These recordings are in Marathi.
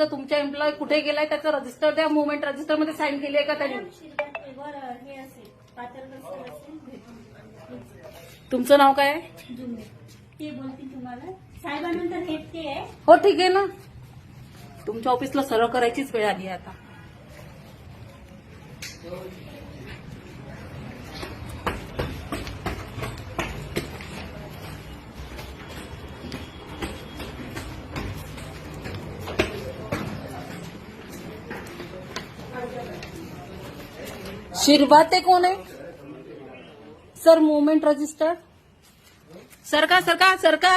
तुमच्या एम्प्लॉय कुठे गेलाय त्याचं रजिस्टर द्या मुवमेंट रजिस्टरमध्ये साईन केली आहे का त्यांनी? हे तुमचं नाव काय हो ठीक आहे ना. तुमच्या ऑफिसला सरळ करायचीच वेळ आली आता. शिरभाते कोण आहे? सर मुवमेंट रजिस्टर सरका सरका सरका.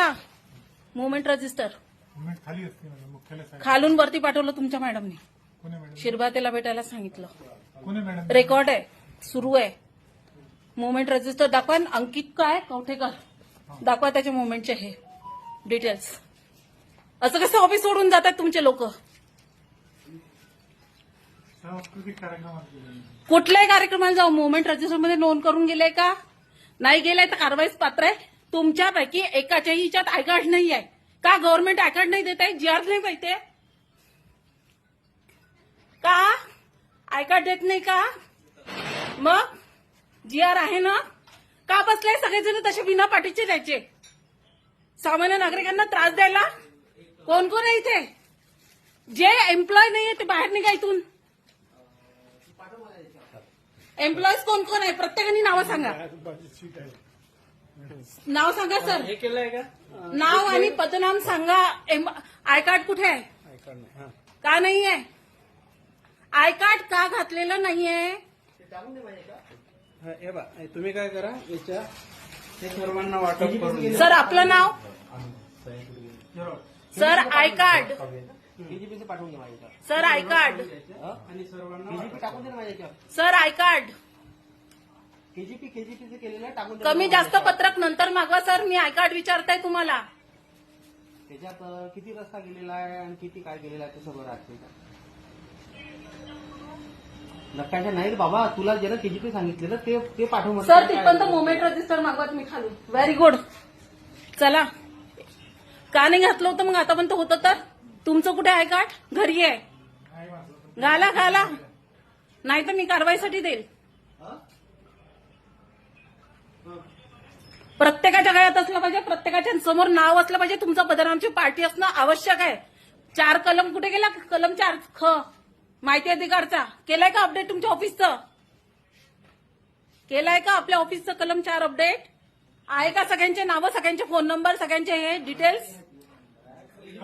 मुवमेंट रजिस्टर मुवमेंट खाली असते मॅडम मुख्यालय साहेब. खालून वरती पाठवलं तुमच्या मॅडमने. कोणी मॅडम? शिरभातेला भेटायला सांगितलं. कोणी मॅडम? रेकॉर्ड आहे. सुरू आहे. मुवमेंट रजिस्टर दाखवा आणि अंकित काय? कवठेकर. दाखवा त्याच्या मुवमेंटचे हे. डिटेल्स असं कसं ऑफिस सोडून जातात तुमचे लोक. कुठल्याही कार्यक्रमाला जाऊ. मुवमेंट रजिस्टरमध्ये नोंद करून गेले का? नाही गेले तर कारवाईच पात्र आहे. तुमच्यापैकी एकाच्याही हिच्यात आय कार्ड नाही आहे. का गव्हर्नमेंट आय कार्ड नाही देत आहे? जी आर नाही पाहिजे का? आय कार्ड देत नाही का? मग? जी आर आहे ना? का बसले सगळेजण तसे बिना पाठीचे द्यायचे सामान्य नागरिकांना त्रास द्यायला? कोण कोण आहे इथे? जे एम्प्लॉय नाहीये ते बाहेर निघा इथून. एम्प्लॉईज कोण कोण आहे? प्रत्येकाने नावं सांगा. नाव सांगा सर हे केलंय का? नाव आणि पदनाम सांगा. एम- आय कार्ड कुठे आहे? ऐकणार नाही हा. का नाहीये आय कार्ड का घातलेलं नाहीये हा, हे हे तुम्ही काय करा याच्या हे सर्वांना वाटप करून. सर आपलं नाव? Sir I card. केजीपीचे पाठवून माझ्या सर आय कार्ड. आणि सर्वांना केजीपी टाकून दे ना माझ्या सर आय कार्ड. केजीपी केजीपीचे केलेलं आहे, टाकून दे कमी जास्त पत्रक नंतर मागवा सर. मी आय कार्ड विचारताय तुम्हाला. त्याच्यात अं, किती रस्ता गेलेला आहे आणि किती काय गेलेला आहे ते सगळं राहते. नकाशा नाही रे बाबा. तुला जे केजीपी सांगितलेलं ते ते पाठव म्हटलं. सर तिथपर्यंत मुवमेंट रजिस्टर मागवा तुम्ही खालून व्हेरी गुड चला. का नाही घातलं होतं मग आतापर्यंत होतं तर? तुमचं कुठे आहे का घरी आहे. घाला घाला. नाही तर मी कारवाईसाठी देईल. प्रत्येकाच्या गळ्यात असलं पाहिजे प्रत्येकाच्या समोर नाव असलं पाहिजे. तुमचं बदनामची पार्टी असणं आवश्यक आहे. चार कलम कुठे गेला? कलम चार ख. माहिती अधिकारचा. केलाय का अपडेट तुमच्या ऑफिसचं केलाय का आपल्या ऑफिसचं कलम चार अपडेट आहे का सगळ्यांचे नावं सगळ्यांचे फोन नंबर सगळ्यांचे हे डिटेल्स हा, डिटेल्स खाली आहे. बोला.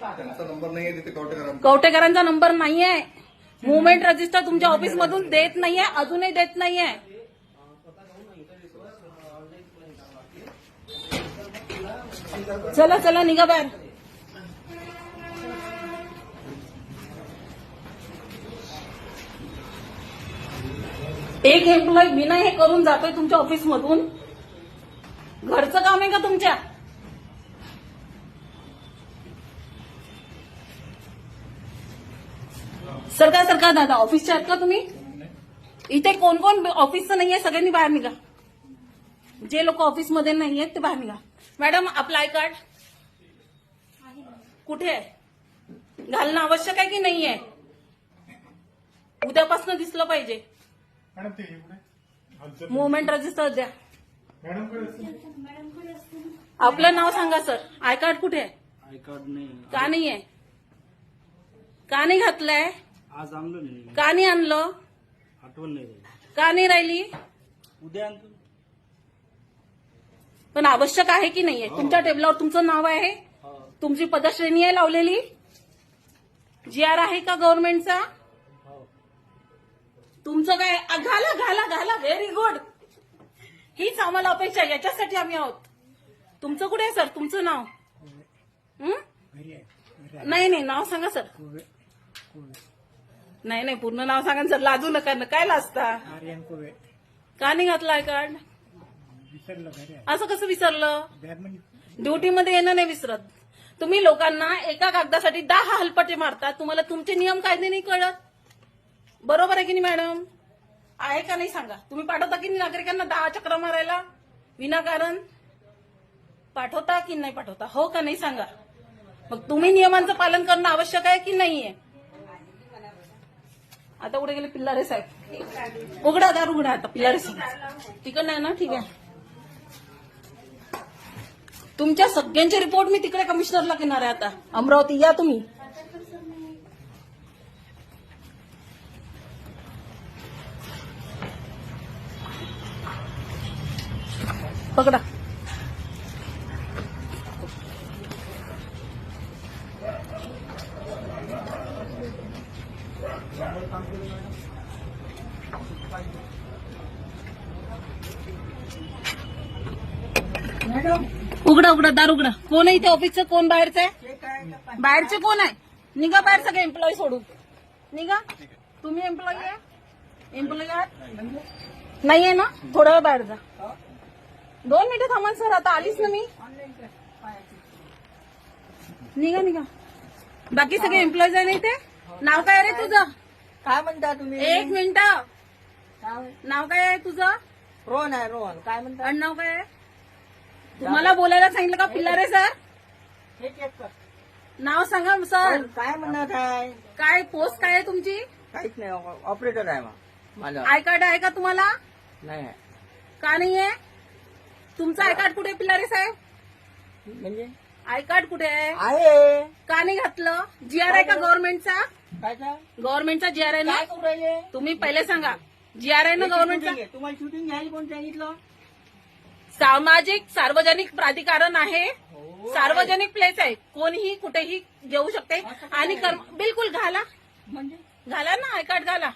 त्यांचा नंबर नाहीये तिथे कवटेकरांचा कवटेकरांचा नंबर नाहीये. मुवमेंट रजिस्टर तुमच्या ऑफिसमधून देत नाहीये अजूनही देत नाहीये. चला चला निघा बाहेर. एक एम्प्लॉय बिना हे करून जातोय तुमच्या ऑफिसमधून घरचं काम आहे का तुमच्या? सरकार सरकार दादा ऑफिसचे आहात का तुम्ही? इथे कोण कोण? ऑफिसचं नाहीये सगळ्यांनी बाहेर निघा. जे लोक ऑफिसमध्ये नाही आहेत ते बाहेर निघा. मॅडम आपलं आय कार्ड कुठे आहे? घालणं आवश्यक आहे की नाहीये? उद्यापासून दिसलं पाहिजे. मुवमेंट रजिस्टर द्या. मॅडमकडे असते. मॅडमकडे असते आपलं नाव सांगा सर आय कार्ड कुठे आहे? आय कार्ड नाही. का नाहीये? का नाही घातलंय? आज आणलो नाही. का नाही आणलं? आठवण नाही राहिली. का नाही राहिली? उद्या आणतो. पण आवश्यक आहे की नाहीये? तुमच्या टेबलावर तुमचं नाव आहे? हो. तुमची पदश्रेणी आहे लावलेली? जी आर आहे का गव्हर्नमेंटचा? हो. तुमचं काय? घाला घाला घाला. व्हेरी गुड हीच आम्हाला अपेक्षा आहे. याच्यासाठी आम्ही आहोत. तुमचं कुठे आहे सर? तुमचं नाव? हं? नाही नाही. नाव सांगा सर. नाही नाही पूर्ण नाव सांगा ना सर लाजू नका ना काय लाजता? आर्यन कोवे का नाही घातलं आय कार्ड विसरलं घरी. असं कसं विसरलं? बॅगमध्ये ड्युटीमध्ये येणं नाही विसरत. तुम्ही लोकांना एका कागदासाठी दहा हलपटे मारता. तुम्हाला तुमचे नियम कायदे नाही कळत. बरोबर आहे की नाही मॅडम? आहे का नाही सांगा. तुम्ही पाठवता की नाही नागरिकांना दहा चक्र मारायला? विनाकारण? पाठवता की नाही पाठवता? हो का नाही सांगा. मग तुम्ही नियमांचं पालन करणं आवश्यक आहे की नाहीये? आता कुठे गेले? पिल्लारे साहेब. उघडा दार उघडा आता पिल्लारे साहेब. तिकडं नाही ना? ठीक आहे. तुमच्या सगळ्यांचे रिपोर्ट मी तिकडे कमिशनरला घेणार आहे आता. अमरावती या तुम्ही. पकडा. उघडा उघडा दार उघडा. कोण आहे इथे ऑफिसचं कोण बाहेरचं आहे? बाहेरचे कोण आहे? निघा बाहेर सगळे एम्प्लॉई सोडून. निघा. तुम्ही एम्प्लॉई आहे? एम्प्लॉई आहात? नाहीये ना? थोडा वेळ बाहेर जा. दोन मिनिटं थांबा सर. आता आलीच ना मी. निघा निघा. बाकी सगळे एम्प्लॉईज आहे ना इथे? नाव काय रे तुझं? काय म्हणता तुम्ही? एक मिनिट. नाव काय आहे तुझं? रोहन आहे रोहन. काय म्हणता? नाव काय आहे? तुम्हाला बोलायला सांगितलं का पिल्लारे सर? हे चेक कर. नाव सांगा सर. काय म्हणत आहे? काय पोस्ट काय आहे तुमची? काहीच नाही ऑपरेटर आहे माझा आय कार्ड आहे का तुम्हाला? नाही. आहे. का नाहीये? तुमचं आय कार्ड कुठे आहे, पिल्लारे साहेब? म्हणजे? आय कार्ड कुठे आहे? आहे. का नाही घातलं? जी आर आहे का गव्हर्नमेंटचा काय काय गव्हर्नमेंटचा जी आर आहे ना? काय करू राहिले? तुम्ही पहिले सांगा. जी आर आहे ना गव्हर्नमेंटचा आहे. तुम्हाला शूटिंग घ्यायला कोण सांगितलं? सामाजिक सार्वजनिक प्राधिकरण आहे. सार्वजनिक प्लेस आहे. कोणीही कुठेही घेऊ शकते. आणि बिलकुल घाला. म्हणजे? घाला ना आय कार्ड घाला.